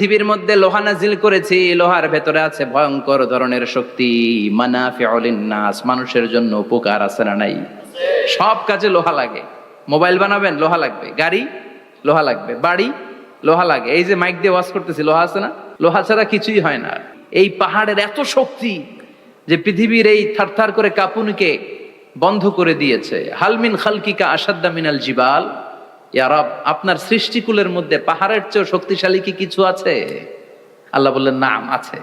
পৃথিবীর মধ্যে লোহা নাজিল করেছি, লোহার ভেতরে আছে ভয়ঙ্কর ধরনের শক্তি। নাস মানুষের জন্য উপকার আছে না নাই? সব কাজে লোহা লাগে। মোবাইল বানাবেন, লোহা লাগবে। গাড়ি, লোহা লাগবে। বাড়ি, লোহা লাগে। এই যে মাইক দিয়ে ওয়াজ করতেছি, লোহা আছে না? লোহা ছাড়া কিছুই হয় না। এই পাহাড়ের এত শক্তি যে পৃথিবীর এই থারথার করে কাপুনিকে বন্ধ করে দিয়েছে। হালমিন খালকিকা আসাদ্দা মিনাল জিবাল। ইয়ারব আপনার সৃষ্টিকুলের মধ্যে পাহাড়ের চেয়েও শক্তিশালী কি কিছু আছে? আল্লাহ বললেন, নাম আছে।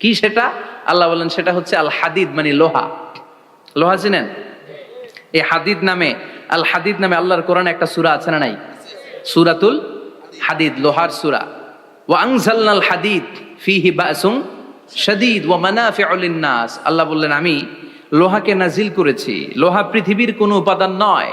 কি সেটা? আল্লাহ বললেন, সেটা হচ্ছে আল হাদিদ মানে লোহা। লোহা চিনেন? এই হাদিদ নামে, আল হাদিদ নামে আল্লাহর কোরআনে একটা সুরা আছে না নাই? সুরাতুল হাদিদ, লোহার সূরা। ওয়া আনজালনাল হাদিদ, ফিহি বাসুম শাদীদ ওয়া মানাফিউ লিন-নাস। আল্লাহ বললেন, আমি লোহাকে নাজিল করেছি। লোহা পৃথিবীর কোনো উপাদান নয়।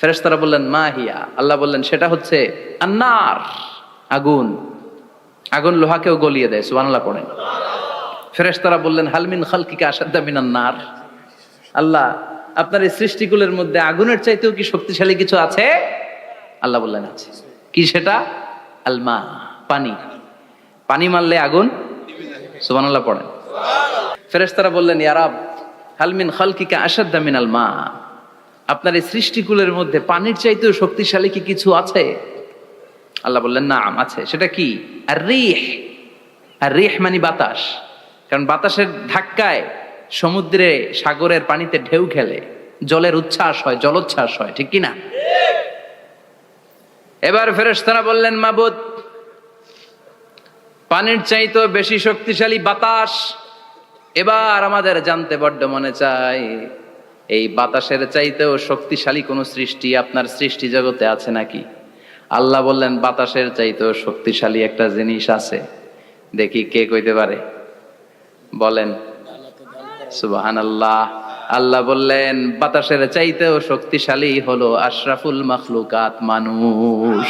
ফেরেশতারা বললেন, মা হিয়া? আল্লাহ বললেন, সেটা হচ্ছে আন্নার, আগুন। আগুন লোহাকেও গলিয়ে দেয়, সুবহানাল্লাহ পড়েন। ফেরেশতারা বললেন হালমিন খালকিকা আসাদ্দা মিনান নার? আল্লাহ, আপনার এই সৃষ্টিকুলের মধ্যে আগুনের চাইতেও কি শক্তিশালী কিছু আছে? আল্লাহ বললেন, আছে। কি সেটা? আলমা, পানি। পানি মারলে আগুন? সুবানাল্লাহ পড়েন। ফেরেশতারা বললেন ইয়ারাব হালমিন খালকিকা আসাদ্দা মিনাল মা? আপনার এই সৃষ্টিকুলের মধ্যে পানির চাইতেও শক্তিশালী কি কিছু আছে? আল্লাহ বললেন না আছে। সেটা কি? আর রিহ আর রিহ মানে বাতাস। কারণ বাতাসের ধাক্কায় সমুদ্রে সাগরের পানিতে ঢেউ খেলে, জলের উচ্ছ্বাস হয়, জলোচ্ছ্বাস হয়, ঠিক কি না এবার ফেরেশতারা বললেন, মাবুদ, পানির চাইতেও বেশি শক্তিশালী বাতাস। এবার আমাদের জানতে বড্ড মনে চাই এই বাতাসের চাইতেও শক্তিশালী কোন সৃষ্টি আপনার সৃষ্টি জগতে আছে নাকি? আল্লাহ বললেন, বাতাসের চাইতেও শক্তিশালী একটা জিনিস আছে। দেখি কে কইতে পারে। বলেন সুবাহান আল্লাহ আল্লাহ বললেন, বাতাসের চাইতেও শক্তিশালী হলো আশরাফুল মখলুকাত মানুষ।